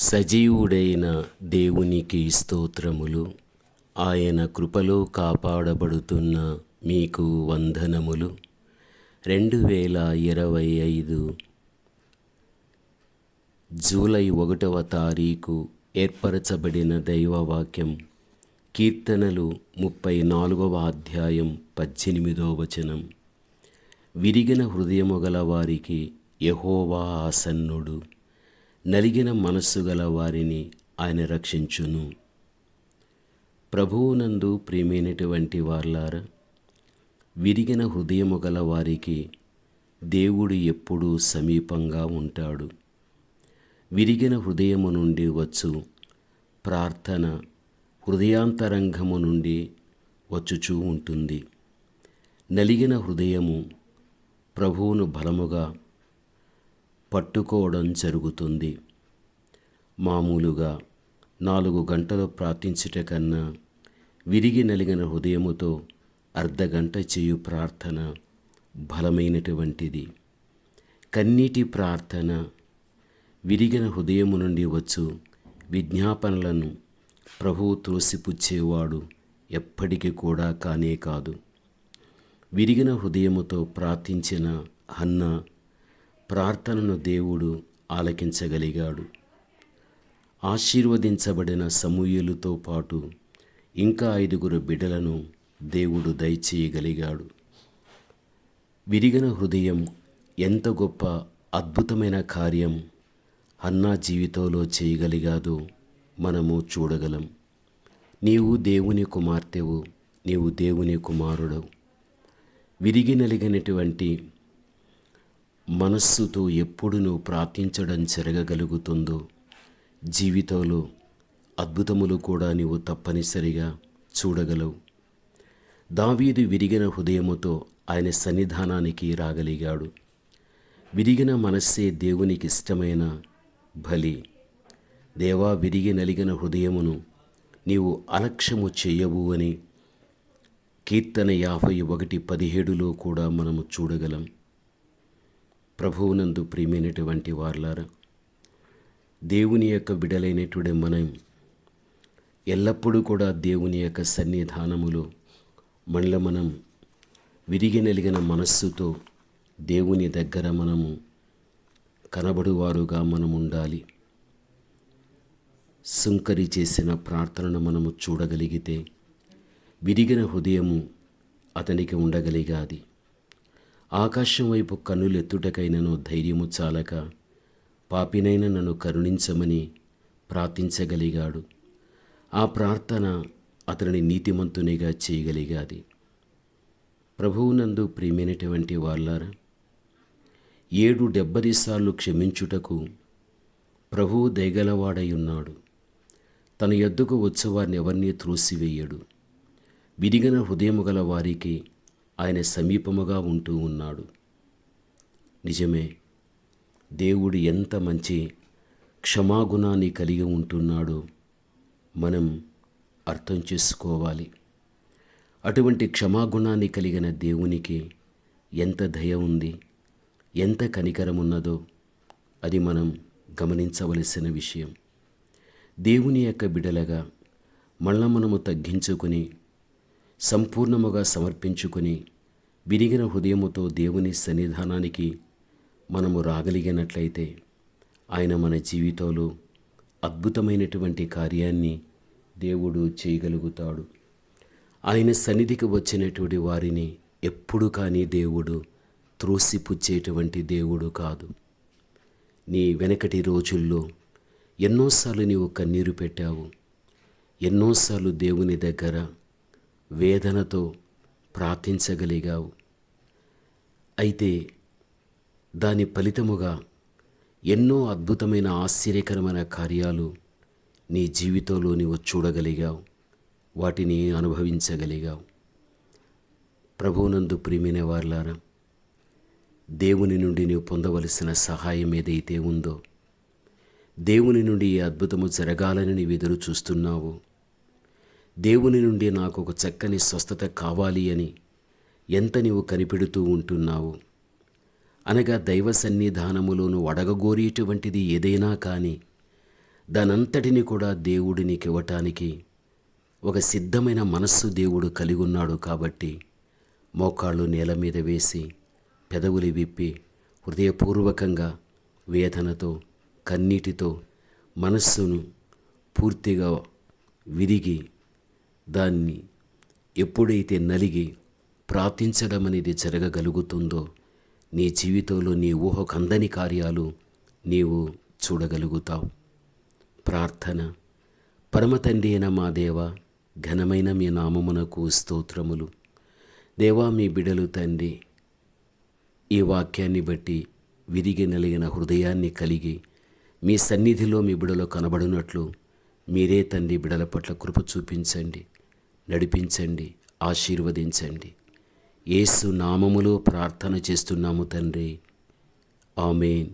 సజీవుడైన దేవునికి స్తోత్రములు. ఆయన కృపలో కాపాడబడుతున్న మీకు వందనములు. రెండు వేల ఇరవై ఐదు జూలై ఒకటవ తారీఖు ఏర్పరచబడిన దైవవాక్యం కీర్తనలు ముప్పై నాలుగవ అధ్యాయం పద్దెనిమిదో వచనం. విరిగిన హృదయము గల వారికి యహోవా ఆసన్నుడు. నలిగిన మనస్సు గల వారిని ఆయన రక్షించును. ప్రభువునందు ప్రియమైనటువంటి వార్లారా విరిగిన హృదయము గల వారికి దేవుడు ఎప్పుడూ సమీపంగా ఉంటాడు. విరిగిన హృదయము నుండి వచ్చు ప్రార్థన హృదయాంతరంగము నుండి వచ్చుచూ ఉంటుంది. నలిగిన హృదయము ప్రభువును బలముగా పట్టుకోవడం జరుగుతుంది. మామూలుగా నాలుగు గంటలు ప్రార్థించుట కన్నా విరిగి నలిగిన హృదయముతో అర్ధగంట చేయు ప్రార్థన బలమైనటువంటిది. కన్నీటి ప్రార్థన విరిగిన హృదయము నుండి వచ్చు. విజ్ఞాపనలను ప్రభువు త్రోసిపుచ్చేవాడు ఎప్పటికీ కూడా కానే కాదు. విరిగిన హృదయముతో ప్రార్థించిన అన్న ప్రార్థనను దేవుడు ఆలకించగలిగాడు. ఆశీర్వదించబడిన సమూయులతో పాటు ఇంకా ఐదుగురు బిడ్డలను దేవుడు దయచేయగలిగాడు. విరిగిన హృదయం ఎంత గొప్ప అద్భుతమైన కార్యం అన్నా జీవితంలో చేయగలిగాదో మనము చూడగలం. నీవు దేవుని కుమార్తెవు నీవు దేవుని కుమారుడవు. విరిగి నలిగినటువంటి మనస్సుతో ఎప్పుడు నువ్వు ప్రార్థించడం జరగగలుగుతుందో జీవితంలో అద్భుతములు కూడా నీవు తప్పనిసరిగా చూడగలవు. దావీదు విరిగిన హృదయముతో ఆయన సన్నిధానానికి రాగలిగాడు. విరిగిన మనస్సే దేవునికి ఇష్టమైన బలి. దేవా విరిగి నలిగిన హృదయమును నీవు అలక్ష్యము చేయవు అని కీర్తన యాభై ఒకటి పదిహేడులో కూడా మనము చూడగలం. ప్రభువునందు ప్రియమైనటువంటి వార్లారా దేవుని యొక్క బిడలైనటువంటి మనం ఎల్లప్పుడూ కూడా దేవుని యొక్క సన్నిధానములో మనలో మనం విరిగి నలిగిన మనస్సుతో దేవుని దగ్గర మనము కనబడువారుగా మనం ఉండాలి. సుంకరి చేసిన ప్రార్థనను మనము చూడగలిగితే విరిగిన హృదయము అతనికి ఉండగలిగాది. ఆకాశం వైపు కన్నులెత్తుటకైనను ధైర్యము చాలక పాపినైన నన్ను కరుణించమని ప్రార్థించగలిగాడు. ఆ ప్రార్థన అతనిని నీతిమంతునిగా చేయగలిగాది. ప్రభువునందు ప్రియమైనటువంటి వాళ్ళారా ఏడు డెబ్బది సార్లు క్షమించుటకు ప్రభువు దయగలవాడై ఉన్నాడు తన ఎద్దుకు వచ్చేవారిని ఎవరిని త్రోసివేయడు. విరిగిన హృదయము గల వారికి ఆయన సమీపముగా ఉంటూ ఉన్నాడు. నిజమే దేవుడు ఎంత మంచి క్షమాగుణాన్ని కలిగి ఉంటున్నాడో మనం అర్థం చేసుకోవాలి. అటువంటి క్షమాగుణాన్ని కలిగిన దేవునికి ఎంత దయ ఉంది ఎంత కనికరం ఉన్నదో అది మనం గమనించవలసిన విషయం. దేవుని యొక్క బిడలగా మళ్ళా మనము తగ్గించుకుని సంపూర్ణముగా సమర్పించుకొని విరిగిన హృదయముతో దేవుని సన్నిధానానికి మనము రాగలిగినట్లయితే ఆయన మన జీవితంలో అద్భుతమైనటువంటి కార్యాన్ని దేవుడు చేయగలుగుతాడు. ఆయన సన్నిధికి వచ్చినటువంటి వారిని ఎప్పుడు కానీ దేవుడు త్రోసిపుచ్చేటువంటి దేవుడు కాదు. నీ వెనకటి రోజుల్లో ఎన్నోసార్లు నీవు కన్నీరు పెట్టావు. ఎన్నోసార్లు దేవుని దగ్గర వేదనతో ప్రార్థించగలిగావు. అయితే దాని ఫలితముగా ఎన్నో అద్భుతమైన ఆశ్చర్యకరమైన కార్యాలు నీ జీవితంలో నీవు చూడగలిగావు. వాటిని అనుభవించగలిగావు. ప్రభువునందు ప్రియమైన వారులారా దేవుని నుండి నీవు పొందవలసిన సహాయం ఏదైతే ఉందో దేవుని నుండి ఈ అద్భుతము జరగాలని నీవు ఎదురు చూస్తున్నావు దేవుని నుండి నాకు ఒక చక్కని స్వస్థత కావాలి అని ఎంత నీవు కనిపెడుతూ ఉంటున్నావు? అనగా దైవ సన్నిధానములోను అడగగోరేటువంటిది ఏదైనా కానీ దానంతటిని కూడా దేవుడు నీకివ్వటానికి ఒక సిద్ధమైన మనస్సు దేవుడు కలిగి ఉన్నాడు కాబట్టి మోకాళ్ళు నేల మీద వేసి పెదవులు విప్పి హృదయపూర్వకంగా వేదనతో కన్నీటితో మనస్సును పూర్తిగా విరిగి దాన్ని ఎప్పుడైతే నలిగి ప్రార్థించడం అనేది జరగగలుగుతుందో నీ జీవితంలో నీ ఊహకందని కార్యాలు నీవు చూడగలుగుతావు. ప్రార్థన. పరమ అయిన మా దేవ ఘనమైన మీ నామమునకు స్తోత్రములు. దేవా మీ బిడలు తండ్రి ఈ వాక్యాన్ని బట్టి విరిగి నలిగిన హృదయాన్ని కలిగి మీ సన్నిధిలో మీ బిడలో కనబడినట్లు మీరే తండ్రి బిడల పట్ల కృప చూపించండి. నడిపించండి ఆశీర్వదించండి. ఏసు నామములో ప్రార్థన చేస్తున్నాము తండ్రి. ఆమెన్.